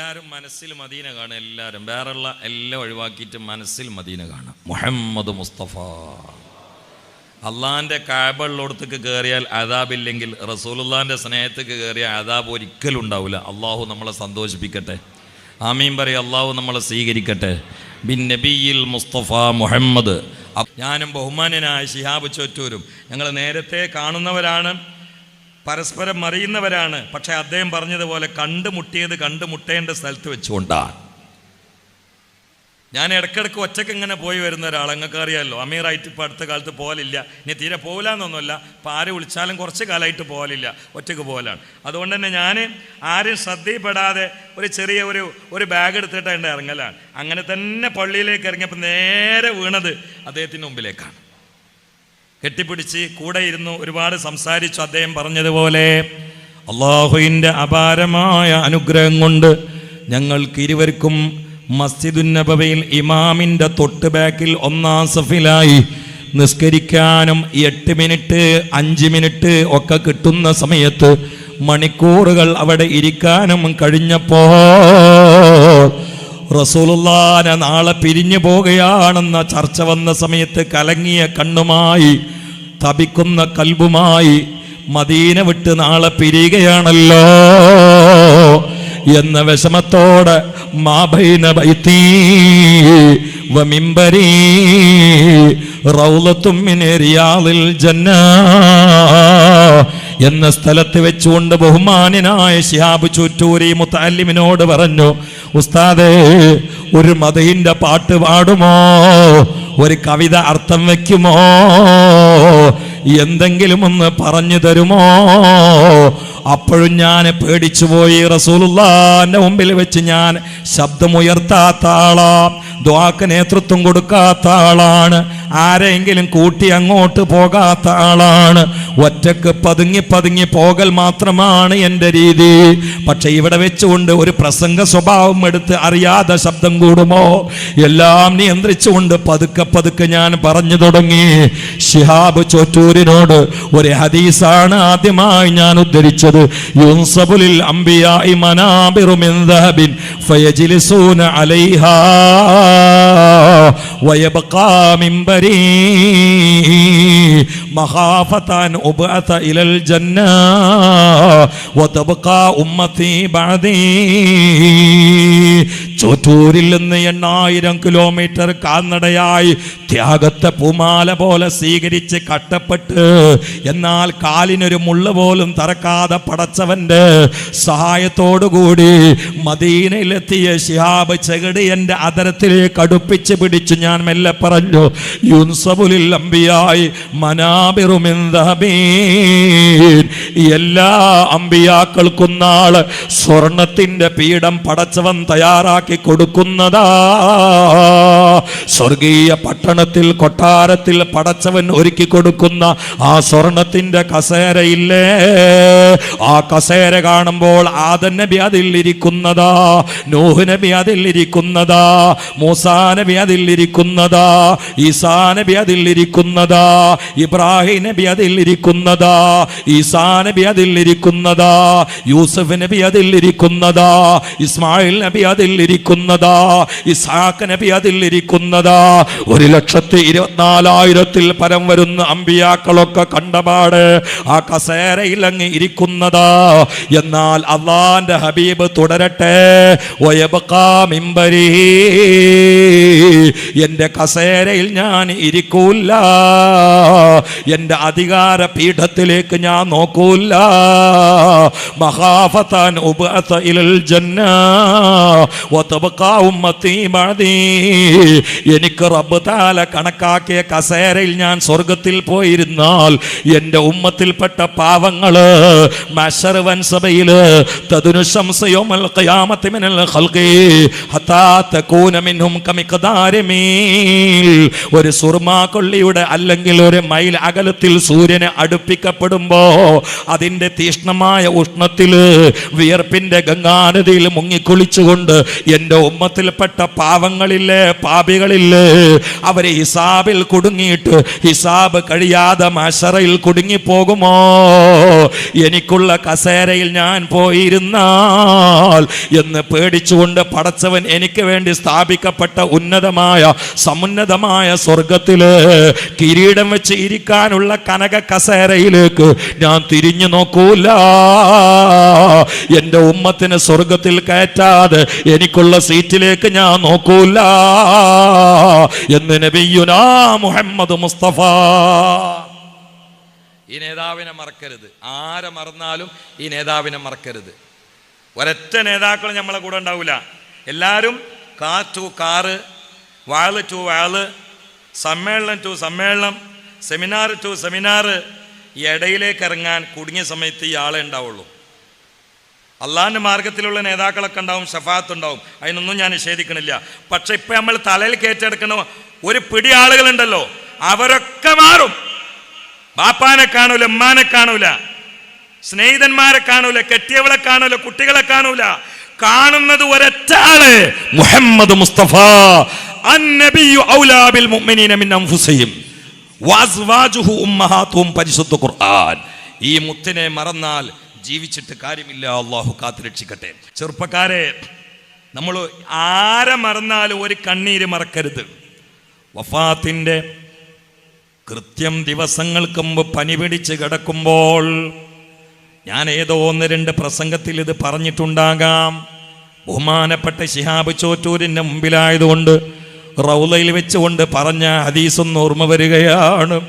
എല്ലാവരും മനസ്സിൽ മദീന കാണുക എല്ലാവരും വേറെയുള്ള എല്ലാം ഒഴിവാക്കിയിട്ട് മനസ്സിൽ മദീന കാണുക. മുഹമ്മദ് മുസ്തഫ. അള്ളാഹിന്റെ കാബുള്ളടത്തേക്ക് കയറിയാൽ അതാബില്ലെങ്കിൽ റസൂലുള്ളാന്റെ സ്നേഹത്തേക്ക് കയറിയ അതാബ് ഒരിക്കലും ഉണ്ടാവില്ല അള്ളാഹു നമ്മളെ സന്തോഷിപ്പിക്കട്ടെ. ആമീൻ പറയും അള്ളാഹു നമ്മളെ സ്വീകരിക്കട്ടെ. ബിൻ നബിയിൽ മുസ്തഫ മുഹമ്മദ്. ഞാനും ബഹുമാനനായ ശിഹാബ് ചോറ്റൂരും ഞങ്ങൾ നേരത്തെ കാണുന്നവരാണ്. പരസ്പരം അറിയുന്നവരാണ്. പക്ഷേ അദ്ദേഹം പറഞ്ഞതുപോലെ കണ്ടുമുട്ടിയത് കണ്ടുമുട്ടേണ്ട സ്ഥലത്ത് വെച്ചുകൊണ്ടാണ്. ഞാൻ ഇടയ്ക്കിടയ്ക്ക് ഒറ്റയ്ക്ക് ഇങ്ങനെ പോയി വരുന്ന ഒരാൾ നിങ്ങൾക്ക് അറിയാമല്ലോ അമീറായിട്ട് ഇപ്പോൾ അടുത്ത കാലത്ത് പോകലില്ല ഇനി തീരെ പോകില്ലാന്നൊന്നുമല്ല ഇപ്പോൾ ആര് വിളിച്ചാലും കുറച്ച് കാലമായിട്ട് പോകലില്ല ഒറ്റയ്ക്ക് പോകലാണ് അതുകൊണ്ട് തന്നെ ഞാൻ ആരും ശ്രദ്ധയിൽപ്പെടാതെ ഒരു ചെറിയ ഒരു ഒരു ബാഗ് എടുത്തിട്ട് എന്റെ ഇറങ്ങലാണ്. അങ്ങനെ തന്നെ പള്ളിയിലേക്ക് ഇറങ്ങിയപ്പോൾ നേരെ വീണത് അദ്ദേഹത്തിന്റെ മുമ്പിലേക്കാണ്. കെട്ടിപ്പിടിച്ച് കൂടെ ഇരുന്നു ഒരുപാട് സംസാരിച്ചു അദ്ദേഹം പറഞ്ഞതുപോലെ അള്ളാഹുവിന്റെ അപാരമായ അനുഗ്രഹം കൊണ്ട് ഞങ്ങൾക്ക് ഇരുവർക്കും മസ്ജിദുൻ നബവിയിൽ ഇമാമിന്റെ തൊട്ട് ബാക്കിൽ ഒന്നാം സഫിലായി നിസ്കരിക്കാനും എട്ട് മിനിറ്റ് അഞ്ച് മിനിറ്റ് ഒക്കെ കിട്ടുന്ന സമയത്ത് മണിക്കൂറുകൾ അവിടെ ഇരിക്കാനും കഴിഞ്ഞപ്പോൾ റസൂലുല്ലാന നാളെ പിരിഞ്ഞു പോകുകയാണെന്ന ചർച്ച വന്ന സമയത്ത് കലങ്ങിയ കണ്ണുമായി തപിക്കുന്ന കൽബുമായി മദീന വിട്ട് നാളെ പിരിയുകയാണല്ലോ എന്ന വിഷമത്തോടെ മാബൈന ജന്ന എന്ന സ്ഥലത്ത് വെച്ചുകൊണ്ട് ബഹുമാനായ ശിഹാബ് ചുറ്റൂരി മുത്താലിമിനോട് പറഞ്ഞു ഉസ്താദേ ഒരു മതയിന്റെ പാട്ട് പാടുമോ? ഒരു കവിത അർത്ഥം വെക്കുമോ? എന്തെങ്കിലും ഒന്ന് പറഞ്ഞു തരുമോ? അപ്പോഴും ഞാൻ പേടിച്ചു പോയി റസൂലുള്ളാന്റെ മുമ്പിൽ വെച്ച് ഞാൻ ശബ്ദമുയർത്താത്ത ആളാം ദ്വാക്ക് നേതൃത്വം കൊടുക്കാത്ത ആളാണ്. ആരെങ്കിലും കൂട്ടി അങ്ങോട്ട് പോകാത്ത ആളാണ് ഒറ്റക്ക് പതുങ്ങി പതുങ്ങി പോകൽ മാത്രമാണ് എൻ്റെ രീതി പക്ഷെ ഇവിടെ വെച്ചുകൊണ്ട് ഒരു പ്രസംഗ സ്വഭാവം എടുത്ത് അറിയാതെ ശബ്ദം കൂടുമോ എല്ലാം നിയന്ത്രിച്ചുകൊണ്ട് പതുക്കെ പതുക്കെ ഞാൻ പറഞ്ഞു തുടങ്ങി ഷിഹാബ് ചോറ്റൂരിനോട് ഒരു ഹദീസാണ് ആദ്യമായി ഞാൻ ഉദ്ധരിച്ചത് യുൻസബുലിൽ അംബിയായി മനാബിറു മിൻ ദഹബിൻ ഫയജ്ലിസൂന അലൈഹാ ويبقى കരീ مخافة أن أبعث إلى الجنة وتبقى أمتي بعدي ചോറ്റൂരിൽ നിന്ന് എണ്ണായിരം കിലോമീറ്റർ കാൽനടയായി ത്യാഗത്തെ പൂമാല പോലെ സ്വീകരിച്ച് കട്ടപ്പെട്ട് എന്നാൽ കാലിനൊരു മുള്ള പോലും തറക്കാതെ പടച്ചവന്റെ സഹായത്തോടുകൂടി മദീനയിലെത്തിയ ഷിഹാബ് ചെകടി എൻ്റെ അതരത്തിലേക്ക് അടുപ്പിച്ച് പിടിച്ചു ഞാൻ മെല്ലെ പറഞ്ഞു യുൻസബുലിൽ അമ്പിയായി മനാബിറുമിന്ദബീൻ എല്ലാ അമ്പിയാക്കൾക്കും നാൾ സ്വർണത്തിന്റെ പീഠം പടച്ചവൻ തയ്യാറാക്കി കൊടുക്കുന്നതാ. സ്വർഗീയ പട്ടണത്തിൽ കൊട്ടാരത്തിൽ പടച്ചവൻ ഒരുക്കി കൊടുക്കുന്ന ആ സ്വർണത്തിന്റെ കസേരയില്ലേ? ആ കസേര കാണുമ്പോൾ ആദൻ നബി അതിൽ ഇരിക്കുന്നതാ നൂഹ് നബി അതിൽ ഇരിക്കുന്നതാ മൂസാ നബി അതിൽ ഇരിക്കുന്നതാ ഈസാ നബി അതിൽ ഇരിക്കുന്നതാ ഇബ്രാഹിം നബി അതിൽ ഇരിക്കുന്നതാ ഈസാ നബി അതിൽ ഇരിക്കുന്നതാ യൂസഫ് നബി അതിൽ ഇരിക്കുന്നതാ ഇസ്മായിൽ നബി അതിൽ ഇരിക്കുന്നതാ ഇസാഖ് നബി അതിൽ ഇരിക്കുന്നതാ. ഒരു ലക്ഷത്തി ഇരുപത്തിനാലായിരത്തിൽ പരം വരുന്ന അമ്പിയാക്കളൊക്കെ കണ്ടപാട് ആ കസേരയിൽ അങ്ങ് ഇരിക്കുന്നതാ. എന്നാൽ അള്ളാന്റെ ഹബീബ് തുടരട്ടെ. മിമ്പരീ എന്റെ കസേരയിൽ ഞാൻ ഇരിക്കൂല എന്റെ അധികാര പീഠത്തിലേക്ക് ഞാൻ നോക്കൂല്ല. മഹാഫത്താൻ എനിക്ക് റബ്ബ് താല കണക്കാക്കിയ കസേരയിൽ ഞാൻ സ്വർഗത്തിൽ പോയിരുന്നാൽ എന്റെ ഉമ്മത്തിൽപ്പെട്ട മിൻഹും കമിഖദാരി ഒരു സുർമാ കൊള്ളിയുടെ അല്ലെങ്കിൽ ഒരു മൈൽ അകലത്തിൽ സൂര്യനെ അടുപ്പിക്കപ്പെടുമ്പോ അതിന്റെ തീഷ്ണമായ ഉഷ്ണത്തിൽ വിയർപ്പിന്റെ ഗംഗാനദിയിൽ മുങ്ങിക്കുളിച്ചുകൊണ്ട് എന്റെ ഉമ്മത്തിൽപ്പെട്ട പാവങ്ങളില്ലേ പാപികളില്ലേ അവരെ ഹിസാബിൽ കുടുങ്ങിയിട്ട് ഹിസാബ് കഴിയാതെ മഷറയിൽ കുടുങ്ങിപ്പോകുമോ? എനിക്കുള്ള കസേരയിൽ ഞാൻ പോയിരുന്നാൽ എന്ന് പേടിച്ചുകൊണ്ട് പടച്ചവൻ എനിക്ക് വേണ്ടി സ്ഥാപിക്കപ്പെട്ട ഉന്നതമായ സമുന്നതമായ സ്വർഗത്തിൽ കിരീടം വെച്ച് ഇരിക്കാനുള്ള കനക കസേരയിലേക്ക് ഞാൻ തിരിഞ്ഞു നോക്കൂല. എന്റെ ഉമ്മത്തിന് സ്വർഗത്തിൽ കയറ്റാതെ എനിക്കുള്ള സീറ്റിലേക്ക് ഞാൻ നോക്കൂല. എന്ന് നബിയുനാ മുഹമ്മദ് മുസ്തഫ. ഈ നേതാവിനെ മറക്കരുത്. ആരെ മറന്നാലും ഈ നേതാവിനെ മറക്കരുത്. ഒരൊറ്റ നേതാക്കൾ നമ്മളെ കൂടെ ഉണ്ടാവില്ല എല്ലാവരും car to car wall to wall സമ്മേളനം ടു സമ്മേളനം സെമിനാർ ടു സെമിനാർ ഈ ഇടയിലേക്ക് ഇറങ്ങാൻ കുടുങ്ങിയ സമയത്ത് ഈ ആളെ ഉണ്ടാവുള്ളൂ. അള്ളാഹിന്റെ മാർഗത്തിലുള്ള നേതാക്കളൊക്കെ ഉണ്ടാവും ഷഫാത്ത് ഉണ്ടാവും. അതിനൊന്നും ഞാൻ നിഷേധിക്കണില്ല. പക്ഷെ ഇപ്പം നമ്മൾ തലയിൽ കയറ്റെടുക്കണ ഒരു പിടി ആളുകളുണ്ടല്ലോ അവരൊക്കെ മാറും. ബാപ്പാനെ കാണൂല ഉമ്മാനെ കാണൂല. സ്നേഹിതന്മാരെ കാണൂല കെട്ടിയവളെ കാണൂല കുട്ടികളെ കാണൂല. കാണുന്നത് ഒരൊറ്റ ആൾ മുഹമ്മദ് മുസ്തഫ. അന്നബിയു ഔലാ ബിൽ മുഅ്മിനീന മിൻ അൻഫുസിഹിം. ഉമ്മഹാത്തുഹും പരിശുദ്ധ ഖുർആൻ. ഈ മുത്തിനെ മറന്നാൽ ജീവിച്ചിട്ട് കാര്യമില്ല അള്ളാഹു കാത്തുരക്ഷിക്കട്ടെ ചെറുപ്പക്കാരെ നമ്മൾ ആരെ മറന്നാലും ഒരു കണ്ണീര് മറക്കരുത്. വഫാത്തിന്റെ കൃത്യം ദിവസങ്ങൾക്ക് മുമ്പ് പനി പിടിച്ച് കിടക്കുമ്പോൾ ഞാൻ ഏതോ ഒന്ന് രണ്ട് പ്രസംഗത്തിൽ ഇത് പറഞ്ഞിട്ടുണ്ടാകാം. ബഹുമാനപ്പെട്ട ശിഹാബ് ചോറ്റൂരിന്റെ മുമ്പിലായതുകൊണ്ട് റൗലയിൽ വെച്ചുകൊണ്ട് പറഞ്ഞ ഹദീസൊന്ന് ഓർമ്മ വരികയാണ്.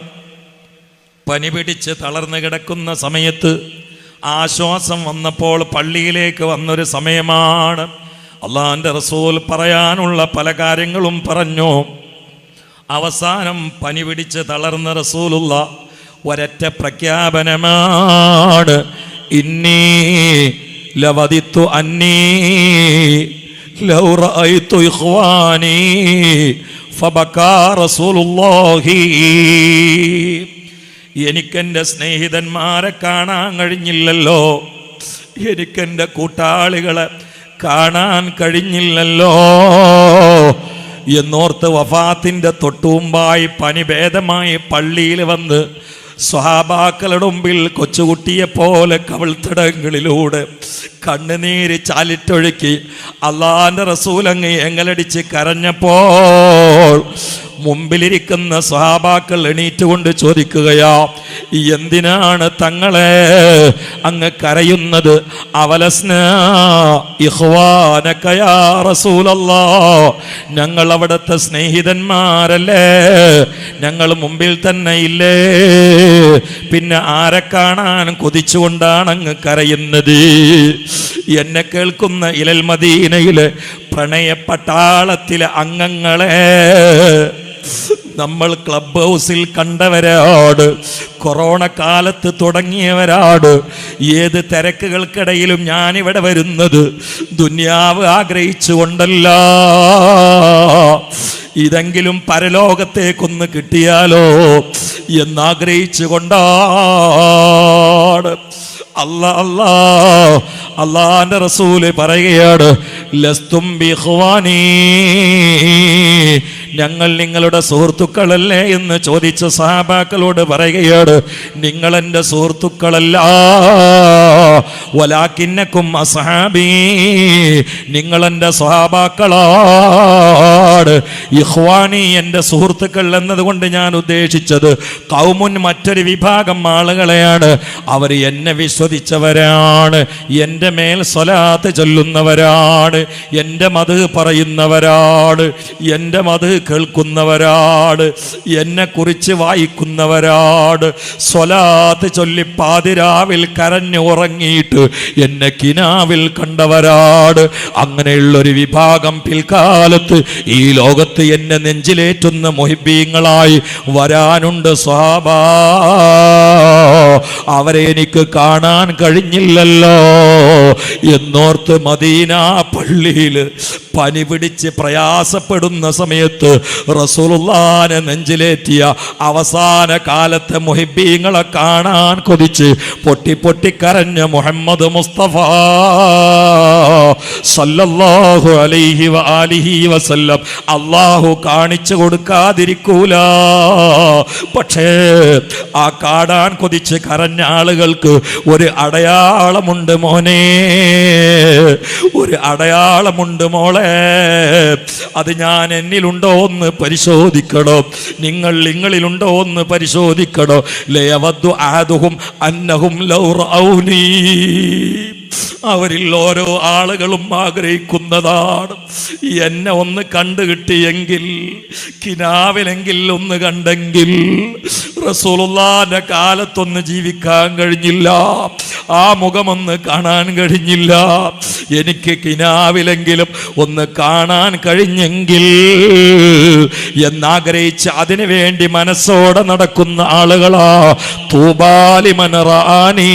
പനി പിടിച്ച് തളർന്നു കിടക്കുന്ന സമയത്ത് ആശ്വാസം വന്നപ്പോൾ പള്ളിയിലേക്ക് വന്നൊരു സമയമാണ്. അള്ളാഹിന്റെ റസൂൽ പറയാനുള്ള പല കാര്യങ്ങളും പറഞ്ഞു. അവസാനം പനി പിടിച്ച് തളർന്ന റസൂലുള്ള ഒരറ്റ പ്രഖ്യാപനമാണ്. ഇന്നീ ലവതിത്തു അന്നീ ലൗ റഅയ്തു ഇഖ്വാനി ഫബക്കാ റസൂലുള്ളാഹി. എനിക്കെന്റെ സ്നേഹിതന്മാരെ കാണാൻ കഴിഞ്ഞില്ലല്ലോ. എനിക്കെന്റെ കൂട്ടാളികളെ കാണാൻ കഴിഞ്ഞില്ലല്ലോ. എന്നോർത്ത് വഫാത്തിന്റെ തൊട്ടുമുമ്പായി പനി ഭേദമായി പള്ളിയിൽ വന്ന് സ്വഹാബാക്കളുടെ മുമ്പിൽ കൊച്ചുകുട്ടിയെ പോലെ കവിൾത്തടങ്ങളിലൂടെ കണ്ണുനീര് ചാലിട്ടൊഴുക്കി അള്ളാന്റെ റസൂലങ്ങ് എങ്ങലടിച്ച് കരഞ്ഞപ്പോൾ മുമ്പിലിരിക്കുന്ന സ്വഹാബാക്കൾ എണീറ്റുകൊണ്ട് ചോദിക്കുകയാ എന്തിനാണ് തങ്ങളെ അങ്ങ് കരയുന്നത്? അവലസ്ന ഇഹ്വാനക്കയാ റസൂലല്ലാ ഞങ്ങൾ അവിടുത്തെ സ്നേഹിതന്മാരല്ലേ? ഞങ്ങൾ മുമ്പിൽ തന്നെ ഇല്ലേ? പിന്നെ ആരെ കാണാൻ കൊതിച്ചുകൊണ്ടാണ് അങ്ങ് കരയുന്നത്? എന്നെ കേൾക്കുന്ന ഇലൽ മദീനയിലെ പ്രണയപ്പട്ടാളത്തിലെ അംഗങ്ങളെ നമ്മൾ ക്ലബ് ഹൗസിൽ കണ്ടവരാട് കൊറോണ കാലത്ത് തുടങ്ങിയവരാട് ഏത് തിരക്കുകൾക്കിടയിലും ഞാനിവിടെ വരുന്നത് ദുന്യാവ് ആഗ്രഹിച്ചുകൊണ്ടല്ല. ഇതെങ്കിലും പരലോകത്തേക്കൊന്ന് കിട്ടിയാലോ എന്നാഗ്രഹിച്ചു കൊണ്ടാണ് അല്ല അല്ല അള്ളാന്റെ റസൂൽ പറയുകയാണ് ലസ്തും ബിഹ്വാനീ ഞങ്ങൾ നിങ്ങളുടെ സുഹൃത്തുക്കളല്ലേ എന്ന് ചോദിച്ച സഹാബാക്കളോട് പറയുകയാണ് നിങ്ങൾ എന്റെ സുഹൃത്തുക്കളല്ല. ഒലാക്കിന്നക്കും അസഹാബി. നിങ്ങൾ എന്റെ സ്വഹാബാക്കളാണ്. ഇഹ്വാനി എന്റെ സുഹൃത്തുക്കൾ എന്നതുകൊണ്ട് ഞാൻ ഉദ്ദേശിച്ചത് കൗമുൻ മറ്റൊരു വിഭാഗം ആളുകളെയാണ്. അവർ എന്നെ വിശ്വസിച്ചവരാണ്. എന്റെ മേൽ സ്വലാത്ത് ചൊല്ലുന്നവരാണ്. എന്റെ മത് പറയുന്നവരാണ്. എന്റെ മത് കേൾക്കുന്നവരാണ് എന്നെ കുറിച്ച് വായിക്കുന്നവരാട് സ്വലാത്ത് ചൊല്ലി പാതിരാവിൽ കരഞ്ഞു ഉറങ്ങിയിട്ട് എന്നെ കിനാവിൽ കണ്ടവരാട്. അങ്ങനെയുള്ളൊരു വിഭാഗം പിൽക്കാലത്ത് ഈ ലോകത്ത് എന്നെ നെഞ്ചിലേറ്റുന്ന മൊഹിബീങ്ങളായി വരാനുണ്ട് സ്വാഭാ അവരെ എനിക്ക് കാണാൻ കഴിഞ്ഞില്ലല്ലോ. എന്നോർത്ത് മദീന പള്ളിയിൽ പനി പിടിച്ച് പ്രയാസപ്പെടുന്ന സമയത്ത് റസൂലുള്ളാനെ നെഞ്ചിലേറ്റിയ അവസാന കാലത്തെ മുഹിബീങ്ങളെ കാണാൻ കൊതിച്ച് പൊട്ടി കരഞ്ഞ മുഹമ്മദ് മുസ്തഫ സല്ലല്ലാഹു അലൈഹി വാലിഹി വസല്ലം. അള്ളാഹു കാണിച്ചു കൊടുക്കാതിരിക്കൂല. പക്ഷേ ആ കാടാൻ കൊതിച്ച് കരഞ്ഞ ആളുകൾക്ക് ഒരു അടയാളമുണ്ട് മോനെ. ഒരു അടയാളമുണ്ട് മോളെ. അത് ഞാൻ എന്നിലുണ്ടോ എന്ന് പരിശോധിക്കണോ? നിങ്ങൾ നിങ്ങളിലുണ്ടോ എന്ന് പരിശോധിക്കണോ? ലയവദ്ദു ആദുഹും അന്നഹും ലൗറൗനീ അവരിൽ ഓരോ ആളുകളും ആഗ്രഹിക്കുന്നതാണ്. എന്നെ ഒന്ന് കണ്ടു കിട്ടിയെങ്കിൽ കിനാവിലെങ്കിൽ ഒന്ന് കണ്ടെങ്കിൽ റസൂലുള്ളാന്റെ കാലത്തൊന്ന് ജീവിക്കാൻ കഴിഞ്ഞില്ല. ആ മുഖമൊന്ന് കാണാൻ കഴിഞ്ഞില്ല. എനിക്ക് കിനാവിലെങ്കിലും ഒന്ന് കാണാൻ കഴിഞ്ഞെങ്കിൽ എന്നാഗ്രഹിച്ച് അതിനു വേണ്ടി മനസ്സോടെ നടക്കുന്ന ആളുകളാ. തൂബാലി മനറാനി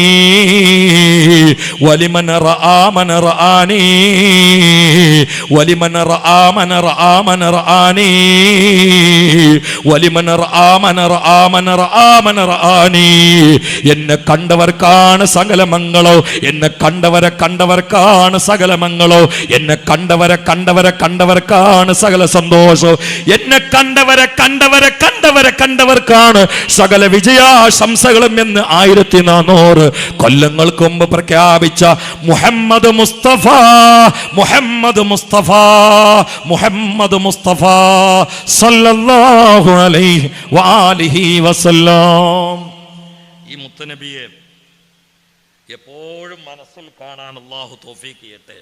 വലിമനറ ആ മനറ ആനി വലിമനറ ആ മനറ ആ മനറ വലിമൻ വലിമനറ ആ മനറ ആ മനറ ആ മനറ ആനീ എന്നെ കണ്ടവർക്കാണ് സകല മംഗളോ എന്നെ കണ്ടവരെ കണ്ടവർക്കാണ് സകല മംഗളോ എന്നെ കണ്ടവരെ കണ്ടവരെ കണ്ടവർക്കാണ് സകല സന്തോഷവും എന്നെ കണ്ടവരെ കണ്ടവരെ കണ്ടവരെ കണ്ടവർക്കാണ് സകല വിജയാശംസകളും എന്ന് ആയിരത്തി നാനൂറ് കൊല്ലങ്ങൾക്ക് മുമ്പ് പ്രഖ്യാപിച്ച മുഹമ്മദ് മുസ്തഫ മുഹമ്മദ് മുസ്തഫ മുഹമ്മദ് മുസ്തഫ സല്ലല്ലാഹു അലൈഹി വാലിഹി വസല്ലം. ഈ മുത്തനബിയെ എപ്പോഴും മനസ്സിൽ കാണാൻ അള്ളാഹു തോഫീക്ക് ചെയ്യട്ടെ.